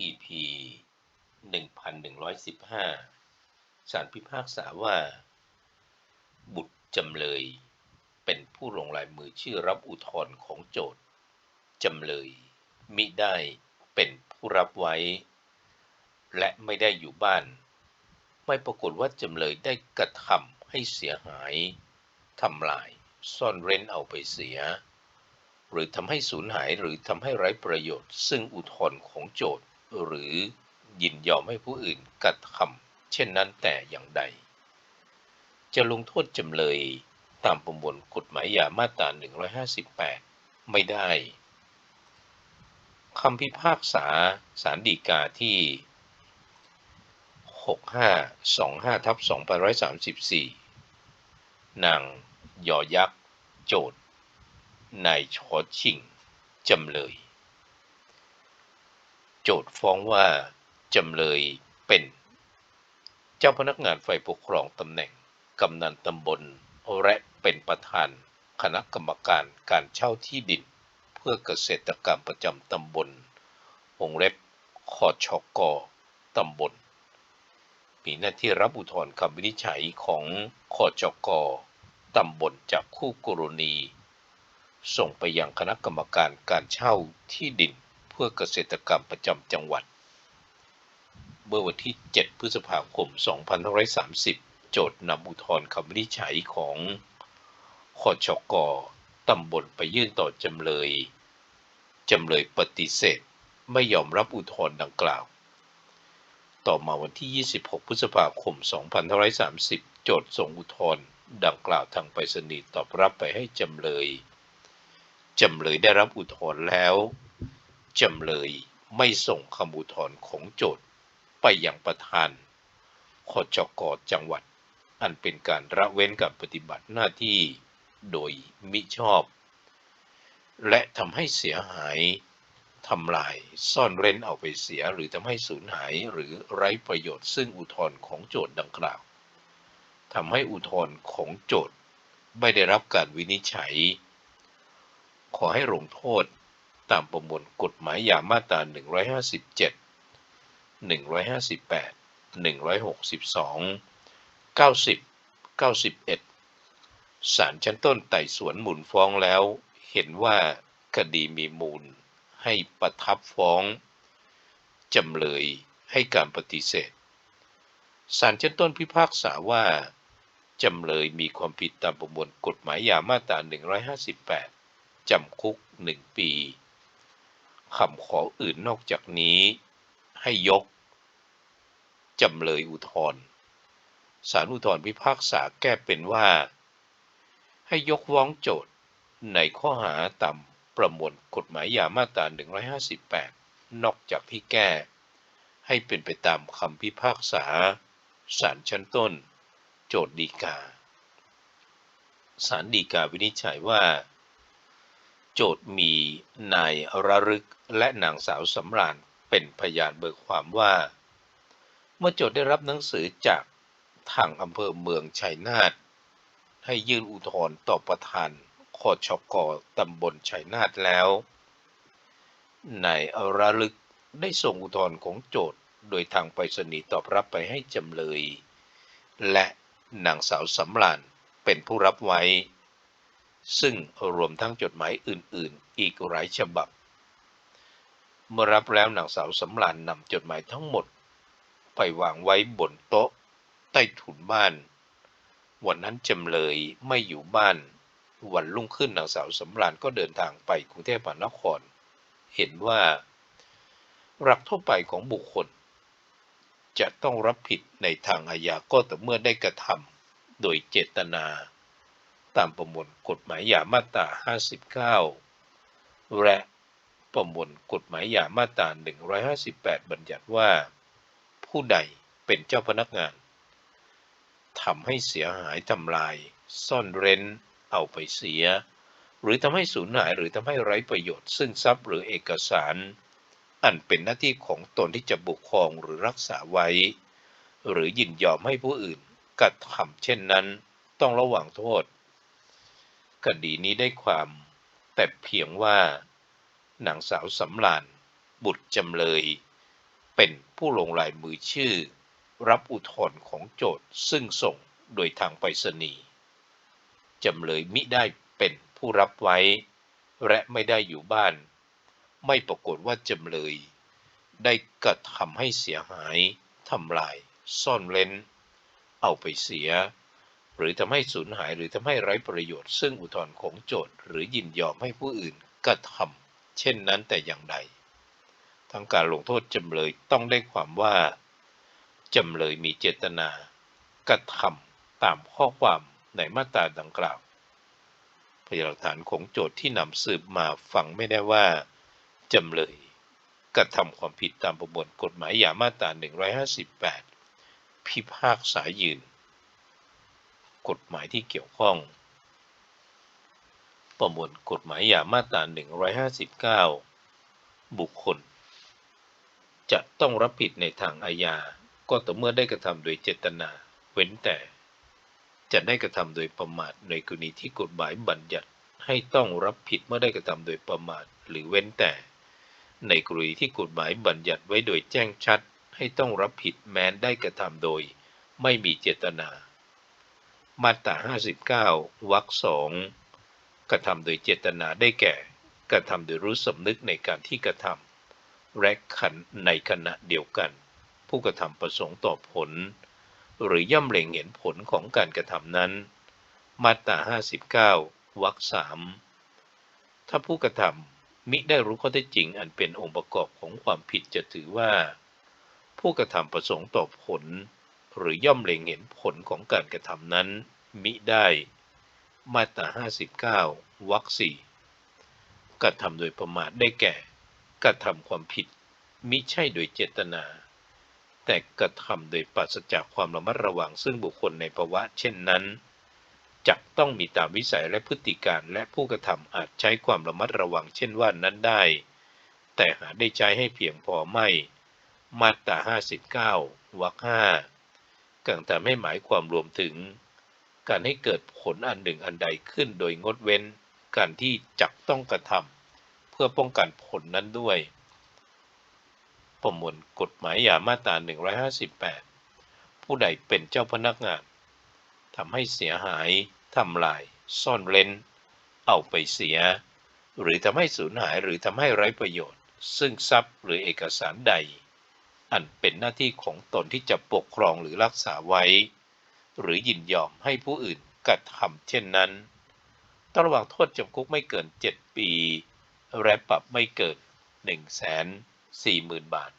EP 1115 ศาลพิพากษาว่า บุตรจำเลย เป็นผู้ลงลายมือชื่อรับอุทธรณ์ของโจทย์จำเลย มิได้เป็นผู้รับไว้ และไม่ได้อยู่บ้าน ไม่ปรากฏว่าจำเลยได้กระทำให้เสียหายทำลาย ซ่อนเร้นเอาไปเสีย หรือทำให้สูญหายหรือทำให้ไร้ประโยชน์ ซึ่งอุทธรณ์ของโจทย์ หรือยินยอมให้ผู้อื่นกระทำเช่นนั้นแต่อย่างใด จะลงโทษจำเลยตามประมวลกฎหมายยามาตรา 158 ไม่ได้คำพิพากษาสารดีกาที่ 6525ทับ2534 นางยอยักษ์ โจทย์นายชอชิง จำเลย ทย์ฟ้องว่า จำเลยเป็น เจ้าพนักงานฝ่ายปกครองตำแหน่งกำนันตำบลและเป็นประธานคณะกรรมการการเช่าที่ดิน เพื่อเกษตรกรรมประจำตำบลวงเล็บคอชกตำบล มีหน้าที่รับอุทธรณ์คำวินิจฉัยของคอจกตำบลจากคู่กรณี ส่งไปยังคณะกรรมการการเช่าที่ดิน เพื่อเกษตรกรรมประจำจังหวัด เมื่อวันที่ 7 พฤษภาคม 2530 โจทย์นำอุทธรณ์คำวินิจฉัยของคอชกตำบลไปยื่นต่อจำเลย จำเลยปฏิเสธไม่ยอมรับอุทธรณ์ดังกล่าว ต่อมาวันที่ 26 พฤษภาคม 2530 โจทย์ส่งอุทธรณ์ดังกล่าวทางไปรษณีย์ตอบรับไปให้จำเลย จำเลยได้รับอุทธรณ์แล้ว จำเลยไม่ส่งคำอุทธรณ์ของโจทย์ไปยังประธานคจกจังหวัด อันเป็นการระเว้นการปฏิบัติหน้าที่โดยมิชอบ และทำให้เสียหายทำลายซ่อนเร้นเอาไปเสียหรือทำให้สูญหายหรือไร้ประโยชน์ซึ่งอุทธรณ์ของโจทย์ดังกล่าวทำให้อุทธรณ์ของโจทย์ไม่ได้รับการวินิจฉัย ขอให้ลงโทษ ตามประมวลกฎหมายยามาตรา 157 158 162 90 91ศาลชั้นต้นไต่สวนหมุนฟ้องแล้ว เห็นว่าคดีมีมูล ให้ประทับฟ้อง จำเลยให้การปฏิเสธศาลชั้นต้นพิพากษาว่า จำเลยมีความผิดตามประมวลกฎหมายยามาตรา 158 จำคุก 1 ปี คำขออื่นนอกจากนี้ให้ยก จำเลยอุทธรณ์ศาลอุทธรณ์พิพากษาแก้เป็นว่า ให้ยกว้องโจทย์ในข้อหาตามประมวลกฎหมายยามาตรา 158 นอกจากที่แก้ ให้เป็นไปตามคำพิพากษาศาลชั้นต้น โจทย์ดีกาศาลดีกาวินิจฉัยว่า โจทย์มีนายระลึกและนางสาวสำราญเป็นพยานเบิกความว่า เมื่อโจทย์ได้รับหนังสือจากทางอำเภอเมืองชัยนาทให้ยื่นอุทธรณ์ต่อประธานคชกตำบลชัยนาทแล้วนายอระลึกได้ส่งอุทธรณ์ของโจทย์โดยทางไปรษณีย์ตอบรับไปให้จำเลย และนางสาวสำรานเป็นผู้รับไว้ ซึ่งรวมทั้งจดหมายอื่น ๆ อีกหลายฉบับ เมื่อรับแล้วนางสาวสำรานนำจดหมายทั้งหมด ไปวางไว้บนโต๊ะ ใต้ถุนบ้าน วันนั้นจำเลยไม่อยู่บ้าน วันรุ่งขึ้นนางสาวสำราญก็เดินทางไปกรุงเทพมหานคร เห็นว่า หลักทั่วไปของบุคคล จะต้องรับผิดในทางอาญาก็แต่เมื่อได้กระทำโดยเจตนา ตามประมวลกฎหมายยามาตรา 59 และประมวลกฎหมายยามาตรา 158 บัญญัติว่า ผู้ใดเป็นเจ้าพนักงานทำให้เสียหายทำลาย ซ่อนเร้น เอาไปเสีย หรือทำให้สูญหายหรือทำให้ไร้ประโยชน์ ซึ่งทรัพย์หรือเอกสาร อันเป็นหน้าที่ของตนที่จะบุคครองหรือรักษาไว้ หรือยินยอมให้ผู้อื่นกระทำเช่นนั้น ต้องระวังโทษ คดีนี้ได้ความแต่เพียงว่านางสาวสำรานบุตรจำเลย เป็นผู้ลงลายมือชื่อ รับอุทธรณ์ของโจทย์ซึ่งส่งโดยทางไปรษณีย์จำเลยมิได้เป็นผู้รับไว้ และไม่ได้อยู่บ้าน ไม่ปรากฏว่าจำเลย ได้กระทำให้เสียหายทำลาย ซ่อนเร้น เอาไปเสีย รือทำให้สูญหายหรือทำให้ไร้ประโยชน์ ซึ่งอุทธรณ์ของโจทย์หรือยินยอมให้ผู้อื่นกระทำเช่นนั้นแต่อย่างใดทั้งการลงโทษจำเลยต้องได้ความว่าจำเลยมีเจตนากระทำตามข้อความในมาตราดังกล่าวพยานหลักฐานของโจทย์ที่นำสืบมาฟังไม่ได้ว่าจำเลยกระทำความผิดตามประมวลกฎหมายยามาตรา 158 พิพากษายืน กฎหมายที่เกี่ยวข้อง ประมวลกฎหมายยามาตรา 159 บุคคล จะต้องรับผิดในทางอาญา ก็ต่อเมื่อได้กระทำโดยเจตนา เว้นแต่ จะได้กระทำโดยประมาทในกรณีที่กฎหมายบัญญัติให้ต้องรับผิดเมื่อได้กระทำโดยประมาทหรือเว้นแต่ ในกรณีที่กฎหมายบัญญัติไว้โดยแจ้งชัด ให้ต้องรับผิดแม้ได้กระทำโดย ไม่มีเจตนา มาตรา 59 วรรคสองกระทำโดยเจตนาได้แก่ กระทำโดยรู้สำนึกในการที่กระทำและขันในขณะเดียวกัน ผู้กระทำประสงค์ต่อผล หรือย่ำเล็งเห็นผลของการกระทำนั้น มาตรา 59 วรรคสามถ้าผู้กระทำมิได้รู้ข้อเท็จจริงอันเป็นองค์ประกอบของความผิดจะถือว่า ผู้กระทำประสงค์ต่อผล หรือย่อมเล็งเห็นผลของการกระทำนั้น มิได้ มาตรา 59 วรรคสี่กระทำโดยประมาทได้แก่ กระทำความผิด มิใช่โดยเจตนา แต่กระทำโดยปราศจากความระมัดระวังซึ่งบุคคลในภาวะเช่นนั้นจะต้องมีตามวิสัยและพฤติการและผู้กระทำอาจใช้ความระมัดระวังเช่นว่านั้นได้ แต่หาได้ใช้ให้เพียงพอไม่ มาตรา 59 วรรคห้า กังทำให้หมายความรวมถึง การให้เกิดผลอันหนึ่งอันใดขึ้นโดยงดเว้น การที่จักต้องกระทำเพื่อป้องกันผลนั้นด้วย ประมวลกฎหมายยามาตรา 158 ผู้ใดเป็นเจ้าพนักงานทำให้เสียหายทำลาย ซ่อนเร้น เอาไปเสีย หรือทำให้สูญหายหรือทำให้ไร้ประโยชน์ ซึ่งทรัพย์หรือเอกสารใด อันเป็นหน้าที่ของตนที่จะปกครองหรือรักษาไว้ หรือยินยอมให้ผู้อื่นกระทำเช่นนั้นต้องระวังโทษจำคุกไม่เกิน 7 ปี และปรับไม่เกิน 1 4 0 0 0 0 บาท